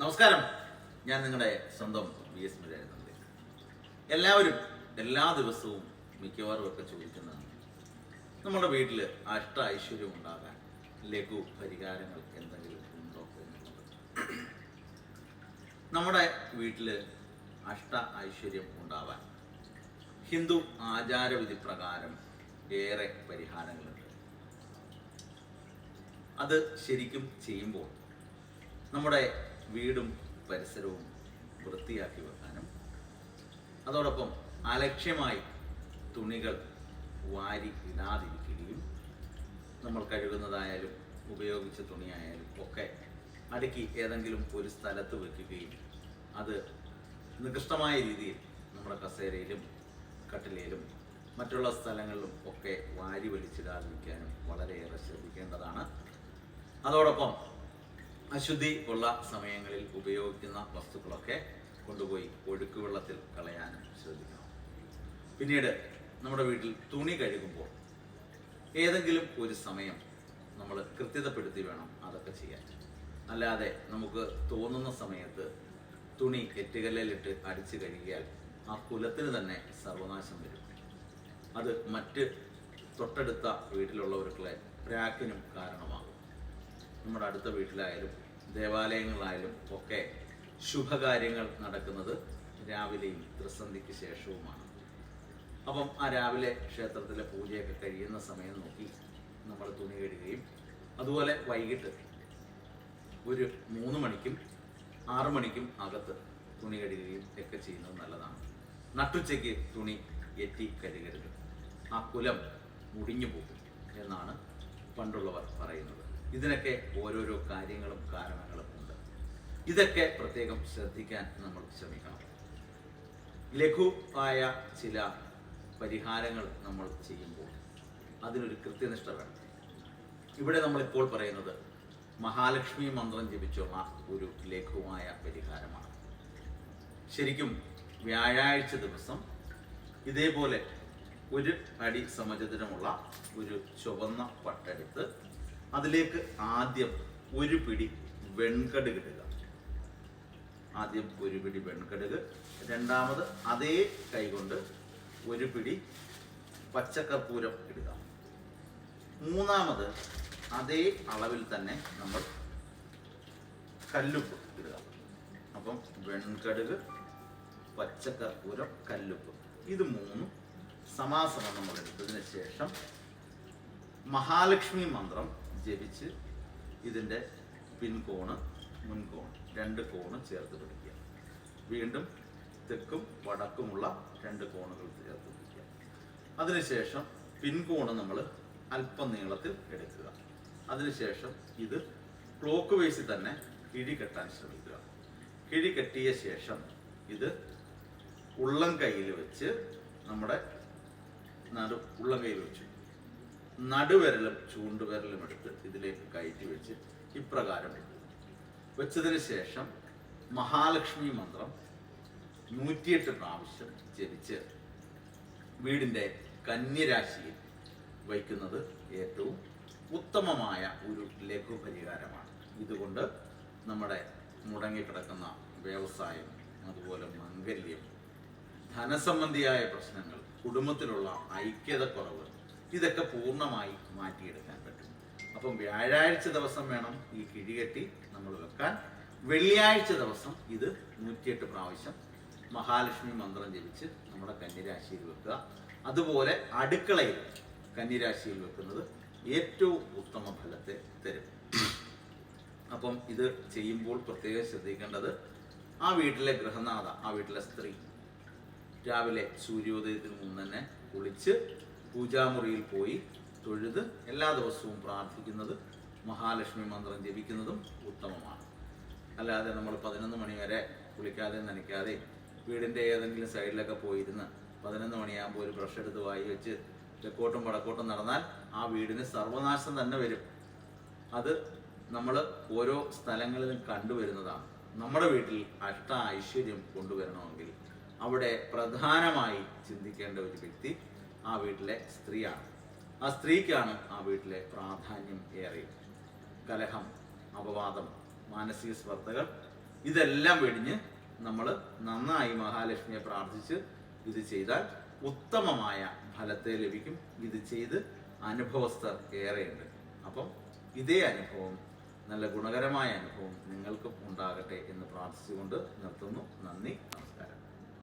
നമസ്കാരം. ഞാൻ നിങ്ങളുടെ സ്വന്തം വി എസ് മുരായിരുന്നത് എല്ലാവരും എല്ലാ ദിവസവും മിക്കവാറും ഒക്കെ ചോദിക്കുന്നതാണ്. നമ്മുടെ വീട്ടിൽ അഷ്ട ഐശ്വര്യം ഉണ്ടാകാൻ ലഘു പരിഹാരങ്ങൾ എന്തെങ്കിലും ഉണ്ടോ എന്നുള്ളത്. നമ്മുടെ വീട്ടിൽ അഷ്ട ഐശ്വര്യം ഉണ്ടാവാൻ ഹിന്ദു ആചാരവിധി പ്രകാരം ഏറെ പരിഹാരങ്ങളുണ്ട്. അത് ശരിക്കും ചെയ്യുമ്പോൾ നമ്മുടെ വീടും പരിസരവും വൃത്തിയാക്കി വെക്കാനും. അതോടൊപ്പം അലക്ഷ്യമായി തുണികൾ വാരി ഇടാതിരിക്കുകയും നമ്മൾ കഴുകുന്നതായാലും ഉപയോഗിച്ച തുണിയായാലും ഒക്കെ അടുക്കി ഏതെങ്കിലും ഒരു സ്ഥലത്ത് വെക്കുകയും അത് നികൃഷ്ടമായ രീതിയിൽ നമ്മുടെ കസേരയിലും കട്ടിലയിലും മറ്റുള്ള സ്ഥലങ്ങളിലും ഒക്കെ വാരി വലിച്ചിടാതിരിക്കാനും വളരെയേറെ ശ്രദ്ധിക്കേണ്ടതാണ്. അതോടൊപ്പം അശുദ്ധി ഉള്ള സമയങ്ങളിൽ ഉപയോഗിക്കുന്ന വസ്തുക്കളൊക്കെ കൊണ്ടുപോയി ഒഴുക്ക് വെള്ളത്തിൽ കളയാനും ശ്രദ്ധിക്കണം. പിന്നീട് നമ്മുടെ വീട്ടിൽ തുണി കഴുകുമ്പോൾ ഏതെങ്കിലും ഒരു സമയം നമ്മൾ കൃത്യതപ്പെടുത്തി വേണം അതൊക്കെ ചെയ്യാൻ. അല്ലാതെ നമുക്ക് തോന്നുന്ന സമയത്ത് തുണി കെറ്റുകല്ലിട്ട് അടിച്ചു കഴുകിയാൽ ആ കുലത്തിന് തന്നെ സർവനാശം വരും. അത് മറ്റ് തൊട്ടടുത്ത വീട്ടിലുള്ളവർക്കുള്ള പ്രാക്കിനും കാരണമാകും. നമ്മുടെ അടുത്ത വീട്ടിലായാലും ദേവാലയങ്ങളായാലും ഒക്കെ ശുഭകാര്യങ്ങൾ നടക്കുന്നത് രാവിലെയും ത്രിസന്ധിക്ക് ശേഷവുമാണ്. അപ്പം ആ രാവിലെ ക്ഷേത്രത്തിലെ പൂജയൊക്കെ കഴിയുന്ന സമയം നോക്കി നമ്മൾ തുണി കഴുകുകയും അതുപോലെ വൈകിട്ട് ഒരു മൂന്ന് മണിക്കും ആറു മണിക്കും അകത്ത് തുണി കഴുകുകയും ഒക്കെ ചെയ്യുന്നത് നല്ലതാണ്. നട്ടുച്ചയ്ക്ക് തുണി എറ്റി കഴുകരുത്. ആ കുലം മുടിഞ്ഞു പോകും എന്നാണ് പണ്ടുള്ളവർ പറയുന്നത്. ഇതിനൊക്കെ ഓരോരോ കാര്യങ്ങളും കാരണങ്ങളും ഉണ്ട്. ഇതൊക്കെ പ്രത്യേകം ശ്രദ്ധിക്കാൻ നമ്മൾ ശ്രമിക്കണം. ലഘു ആയ ചില പരിഹാരങ്ങൾ നമ്മൾ ചെയ്യുമ്പോൾ അതിനൊരു കൃത്യനിഷ്ഠ വേണം. ഇവിടെ നമ്മളിപ്പോൾ പറയുന്നത് മഹാലക്ഷ്മി മന്ത്രം ജപിച്ചുള്ള ഒരു ലഘുവായ പരിഹാരമാണ്. ശരിക്കും വ്യാഴാഴ്ച ദിവസം ഇതേപോലെ ഒരു അടി സമചതുരമുള്ള ഒരു ചുവന്ന പട്ടെടുത്ത് അതിലേക്ക് ആദ്യം ഒരു പിടി വെൺകടുക് ഇടുക. ആദ്യം ഒരു പിടി വെൺകടുക് രണ്ടാമത് അതേ കൈകൊണ്ട് ഒരു പിടി പച്ചക്കർപ്പൂരം ഇടുക. മൂന്നാമത് അതേ അളവിൽ തന്നെ നമ്മൾ കല്ലുപ്പ് ഇടുക. അപ്പം വെൺകടുക് പച്ചക്കർപ്പൂരം കല്ലുപ്പ്. ഇത് മൂന്നും സമാസമം നമ്മൾ എടുത്തതിന് ശേഷം മഹാലക്ഷ്മി മന്ത്രം ജപിച്ച് ഇതിന്റെ പിൻകോണ് മുൻകോൺ രണ്ട് കോണ് ചേർത്ത് പിടിക്കുക. വീണ്ടും തെക്കും വടക്കുമുള്ള രണ്ട് കോണുകൾ ചേർത്ത് പിടിക്കുക. അതിനുശേഷം പിൻകോണ് നമ്മൾ അല്പം നീളത്തിൽ എടുക്കുക. അതിനുശേഷം ഇത് ക്ലോക്ക് വൈസിൽ തന്നെ കിഴി കെട്ടാൻ ശ്രമിക്കുക. കിഴി കെട്ടിയ ശേഷം ഇത് ഉള്ളം കയ്യിൽ വെച്ച് നമ്മുടെ നടു ഉള്ളം കയ്യിൽ വെച്ചു നടുവിരലും ചൂണ്ടുവിരലും എടുത്ത് ഇതിലേക്ക് കയറ്റി വെച്ച് ഇപ്രകാരം വെച്ചതിന് ശേഷം മഹാലക്ഷ്മി മന്ത്രം നൂറ്റിയെട്ട് പ്രാവശ്യം ജപിച്ച് വീടിന്റെ കന്യരാശിയിൽ വയ്ക്കുന്നത് ഏറ്റവും ഉത്തമമായ ഒരു ലഘു പരിഹാരമാണ് ഇതുകൊണ്ട് നമ്മുടെ മുടങ്ങിക്കിടക്കുന്ന വ്യവസായം അതുപോലെ മംഗല്യം ധനസംബന്ധിയായ പ്രശ്നങ്ങൾ കുടുംബത്തിലുള്ള ഐക്യതക്കുറവ് ഇതൊക്കെ പൂർണമായി മാറ്റിയെടുക്കാൻ പറ്റും. അപ്പം വ്യാഴാഴ്ച ദിവസം വേണം ഈ കിഴികെട്ടി നമ്മൾ വെക്കാൻ. വെള്ളിയാഴ്ച ദിവസം ഇത് നൂറ്റിയെട്ട് പ്രാവശ്യം മഹാലക്ഷ്മി മന്ത്രം ജപിച്ച് നമ്മുടെ കന്യരാശിയിൽ വെക്കുക. അതുപോലെ അടുക്കളയിൽ കന്യരാശിയിൽ വെക്കുന്നത് ഏറ്റവും ഉത്തമ ഫലത്തെ തരും. അപ്പം ഇത് ചെയ്യുമ്പോൾ പ്രത്യേകം ശ്രദ്ധിക്കേണ്ടത് ആ വീട്ടിലെ ഗൃഹനാഥ ആ വീട്ടിലെ സ്ത്രീ രാവിലെ സൂര്യോദയത്തിന് മുമ്പ് തന്നെ കുളിച്ച് പൂജാമുറിയിൽ പോയി തൊഴുത് എല്ലാ ദിവസവും പ്രാർത്ഥിക്കുന്നത് മഹാലക്ഷ്മി മന്ത്രം ജപിക്കുന്നതും ഉത്തമമാണ്. അല്ലാതെ നമ്മൾ പതിനൊന്ന് മണി വരെ കുളിക്കാതെ നനയ്ക്കാതെ വീടിന്റെ ഏതെങ്കിലും സൈഡിലൊക്കെ പോയിരുന്ന് പതിനൊന്ന് മണിയാകുമ്പോൾ ഒരു ബ്രഷ് എടുത്ത് വായി വെച്ച് തെക്കോട്ടും വടക്കോട്ടും നടന്നാൽ ആ വീടിന് സർവനാശം തന്നെ വരും. അത് നമ്മൾ ഓരോ സ്ഥലങ്ങളിലും കണ്ടുവരുന്നതാണ്. നമ്മുടെ വീട്ടിൽ അഷ്ട ഐശ്വര്യം കൊണ്ടുവരണമെങ്കിൽ അവിടെ പ്രധാനമായി ചിന്തിക്കേണ്ട ഒരു വ്യക്തി ആ വീട്ടിലെ സ്ത്രീയാണ്. ആ സ്ത്രീക്കാണ് ആ വീട്ടിലെ പ്രാധാന്യം ഏറെ. കലഹം അപവാദം മാനസിക സ്പർദ്ധകൾ ഇതെല്ലാം വെടിഞ്ഞ് നമ്മൾ നന്നായി മഹാലക്ഷ്മിയെ പ്രാർത്ഥിച്ച് ഇത് ചെയ്താൽ ഉത്തമമായ ഫലത്തെ ലഭിക്കും. ഇത് ചെയ്ത് അനുഭവസ്ഥർ ഏറെയുണ്ട്. അപ്പം ഇതേ അനുഭവം നല്ല ഗുണകരമായ അനുഭവം നിങ്ങൾക്കും ഉണ്ടാകട്ടെ എന്ന് പ്രാർത്ഥിച്ചുകൊണ്ട് നിർത്തുന്നു. നന്ദി നമസ്കാരം.